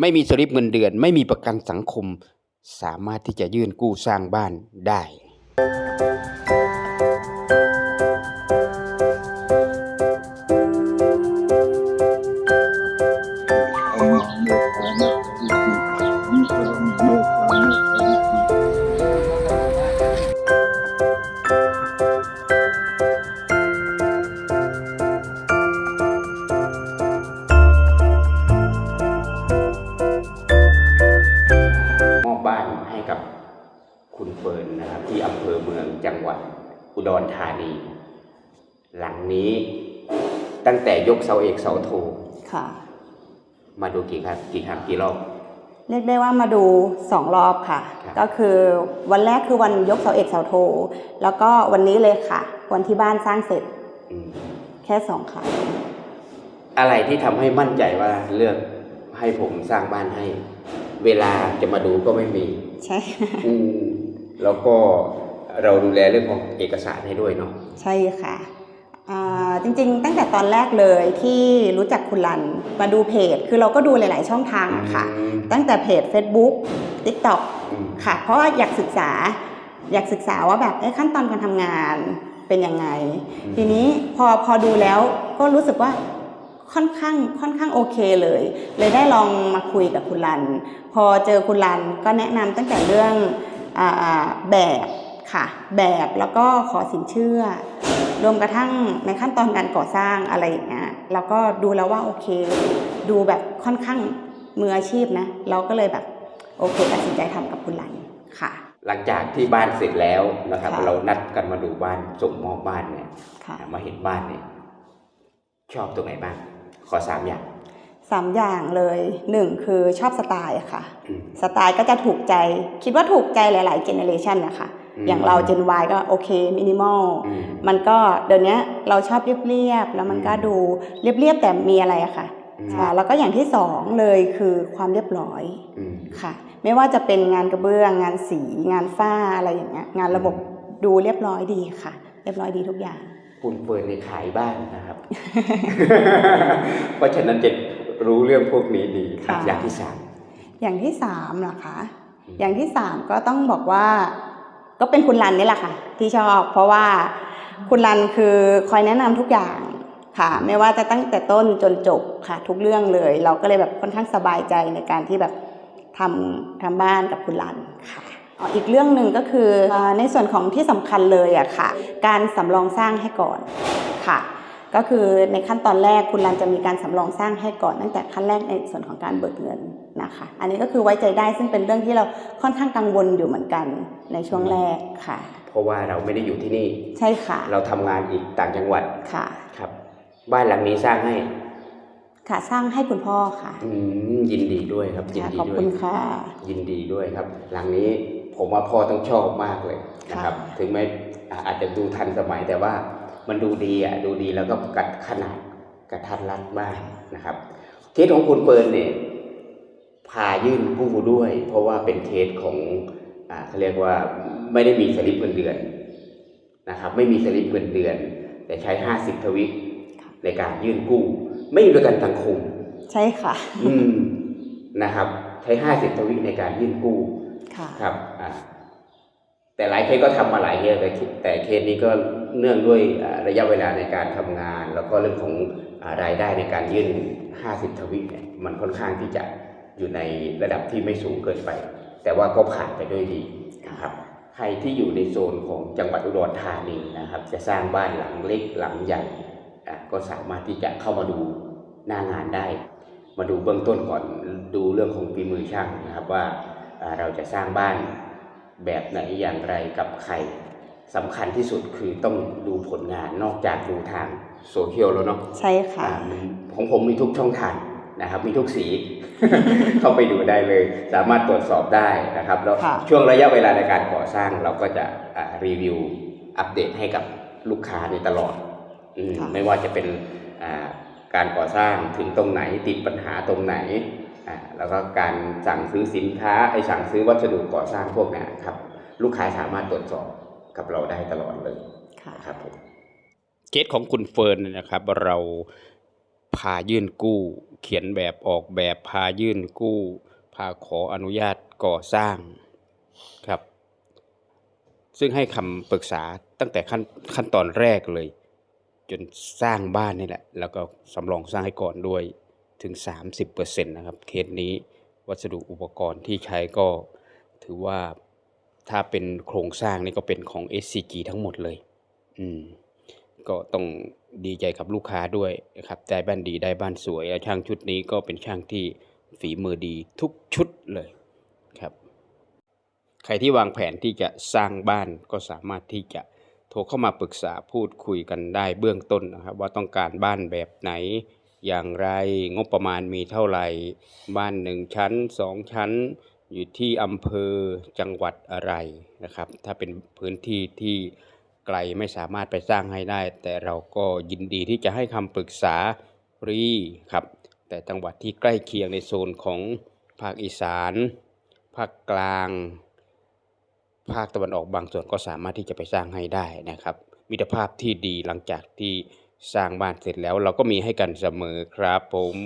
ไม่มีสลิปเงินเดือน ไม่มีประกันสังคม สามารถที่จะยื่นกู้สร้างบ้านได้ เฟิร์นนะครับที่อำเภอเมืองจังหวัดอุดรธานี หลังนี้ตั้งแต่ยกเสาเอกเสาโทค่ะ มาดูกี่ครับกี่ครั้งกี่รอบเรียกได้ว่ามาดูสองรอบค่ะครับก็คือวันแรกคือวันยกเสาเอกเสาโท แล้วก็วันนี้เลยค่ะ วันที่บ้านสร้างเสร็จอืมแค่สองครั้งอะไรที่ทำให้มั่นใจว่าเลือกให้ผมสร้างบ้านให้ เวลาจะมาดูก็ไม่มี ใช่อืม แล้วก็เราดูแลเรื่องของเอกสารให้ด้วยเนาะใช่ค่ะอ่าจริงๆ ตั้งแต่ตอนแรกเลยที่รู้จักคุณรันมาดูเพจ คือเราก็ดูหลาย ๆ ช่องทางอะค่ะอืมตั้งแต่เพจ Facebook TikTok อืมค่ะ เพราะว่าอยากศึกษาอยากศึกษาว่าแบบเอ๊ะขั้นตอนการทำงานเป็นยังไง ทีนี้พอพอดูแล้วก็รู้สึกว่าค่อนข้างค่อนข้างโอเคเลย เลยได้ลองมาคุยกับคุณรัน พอเจอคุณรันก็แนะนำตั้งแต่เรื่องอา แบบค่ะ แบบแล้วก็ขอสินเชื่อ รวมกระทั่งในขั้นตอนการก่อสร้างอะไรอย่างเงี้ยแล้วก็ดูแล้วว่าโอเค ดูแบบค่อนข้างมืออาชีพนะ เราก็เลยแบบโอเคตัดสินใจทำกับคุณรันค่ะ หลังจากที่บ้านเสร็จแล้วนะครับค่ะเรานัดกันมาดูบ้านส่งมอบบ้านเนี่ยค่ะมาเห็นบ้านเนี่ยชอบตรงไหนบ้าง ขอสามอย่าง สามอย่างเลยหนึ่งคือชอบสไตล์อะค่ะอืมสไตล์ก็จะถูกใจ คิดว่าถูกใจหลาย ๆ เจเนเรชันนะคะอืมอย่างเราเจน Y ก็โอเคมินิมอลอืมมันก็เดี๋ยวนี้เราชอบเรียบๆแล้วมันก็อืมดูเรียบๆแต่มีอะไรอะค่ะอืมค่ะแล้วก็อย่างที่สองเลยคือความเรียบร้อยอืมค่ะ ไม่ว่าจะเป็นงานกระเบื้อง งานสีงานฝ้าอะไรอย่างเงี้ยงานระบบดูเรียบร้อยดีค่ะ เรียบร้อยดีทุกอย่างคุณเฟิร์นในขายบ้านนะครับ เพราะฉะนั้นจะ รู้เรื่องพวกนี้ดีค่ะอย่างที่สามอย่างที่สามเหรอคะอืมอย่างที่สามก็ต้องบอกว่า ก็เป็นคุณรันนี่แหละค่ะ ที่ชอบเพราะว่าคุณรันคือคอยแนะนำทุกอย่างค่ะ ไม่ว่าจะตั้งแต่ต้นจนจบค่ะ ทุกเรื่องเลย เราก็เลยแบบค่อนข้างสบายใจในการที่แบบทำทำบ้านกับคุณรันค่ะอ๋ออีกเรื่องหนึ่งก็คือเอ่อในส่วนของที่สำคัญเลยอะค่ะ การสำรองสร้างให้ก่อนค่ะ ก็คือในขั้นตอนแรกคุณรันจะมีการสำรองสร้างให้ก่อนตั้งแต่ขั้นแรกในส่วนของการเบิกเงินนะคะ อันนี้ก็คือไว้ใจได้ซึ่งเป็นเรื่องที่เราค่อนข้างกังวลอยู่เหมือนกันในช่วงแรกค่ะ เพราะว่าเราไม่ได้อยู่ที่นี่ ใช่ค่ะ เราทำงานอีกต่างจังหวัดค่ะ ครับ บ้านหลังนี้สร้างให้ ค่ะสร้างให้คุณพ่อค่ะอืมยินดีด้วยครับ ยินค่ะดีขอบด้วคุยณค่ะ ยินดีด้วยครับ หลังนี้ผมว่าพ่อต้องชอบมากเลยนะครับ ค่ะ ถึงแม้อ่าอาจจะดูทันสมัยแต่ว่า มันดูดีอะดูดีแล้วก็กัดขนาดกระทัดรัดบ้างนะครับ เคสของคุณเปิร์นเนี่ยพายื่นกู้ด้วย เพราะว่าเป็นเคสของอ่าเขาเรียกว่าไม่ได้มีสลิปเงินเดือนนะครับ ไม่มีสลิปเงินเดือน แต่ใช้ห้าสิบทวิในการยื่นกู้ ไม่มีประกันสังคมใช่ค่ะ อืมนะครับ ใช้ห้าสิบทวิในการยื่นกู้ค่ะครับอ่า แต่หลายเคสก็ทำมาหลายเคสแต่เคแต่เคสนี้ก็เนื่องด้วยระยะเวลาในการทำงาน แล้วก็เรื่องของรายได้ในการยื่น 50 ทวิเนี่ยมันค่อนข้างที่จะอยู่ในระดับที่ไม่สูงเกินไป แต่ว่าก็ผ่านไปด้วยดีนะครับใครที่อยู่ในโซนของจังหวัดอุดรธานีนะครับ จะสร้างบ้านหลังเล็กหลังใหญ่ก็สามารถที่จะเข้ามาดูหน้างานได้ มาดูเบื้องต้นก่อนดูเรื่องของฝีมือช่างนะครับว่าเราจะสร้างบ้าน แบบไหนอย่างไรกับใครสำคัญที่สุดคือต้องดูผลงานนอกจากดูทางโซเชียลแล้วเนาะใช่ค่ะอ่ามันของผมมีทุกช่องทางนะครับ มีทุกสีเข้าไปดูได้เลย สามารถตรวจสอบได้นะครับแล้วค่ะช่วงระยะเวลาในการก่อสร้างเราก็จะอ่ารีวิวอัปเดตให้กับลูกค้าในตลอดอืมค่ะไม่ว่าจะเป็นอ่าการก่อสร้างถึงตรงไหนติดปัญหาตรงไหนอ่า แล้วก็การสั่งซื้อสินค้าไอสั่งซื้อวัสดุก่อสร้างพวกเนี้ยครับ ลูกค้าสามารถตรวจสอบกับเราได้ตลอดเลยค่ะครับผมเคสของคุณเฟิร์นเนยนะครับ เราพายื่นกู้ เขียนแบบออกแบบพายื่นกู้ พาขออนุญาตก่อสร้างครับ ซึ่งให้คำปรึกษาตั้งแต่ขั้นขั้นตอนแรกเลย จนสร้างบ้านนี่แหละ แล้วก็สำรองสร้างให้ก่อนด้วย ถึง 30%นะครับเคสนี้วัสดุอุปกรณ์ที่ใช้ก็ถือว่าถ้าเป็นโครงสร้างนี่ก็เป็นของ SCG ทั้งหมดเลย อืม ก็ต้องดีใจกับลูกค้าด้วยนะครับ ได้บ้านดีได้บ้านสวยแล้วช่างชุดนี้ก็เป็นช่างที่ฝีมือดีทุกชุดเลยครับ ใครที่วางแผนที่จะสร้างบ้านก็สามารถที่จะโทรเข้ามาปรึกษาพูดคุยกันได้เบื้องต้นนะครับ ว่าต้องการบ้านแบบไหน อย่างไร งบประมาณมีเท่าไหร่ บ้านหนึ่งชั้นสองชั้น อยู่ที่อำเภอจังหวัดอะไรนะครับ ถ้าเป็นพื้นที่ที่ไกลไม่สามารถไปสร้างให้ได้ แต่เราก็ยินดีที่จะให้คำปรึกษาฟรีครับ แต่จังหวัดที่ใกล้เคียงในโซนของภาคอีสาน ภาคกลาง ภาคตะวันออกบางส่วนก็สามารถที่จะไปสร้างให้ได้นะครับ มิตรภาพที่ดีหลังจากที่ สร้างบ้านเสร็จแล้วเราก็มีให้กันเสมอครับผม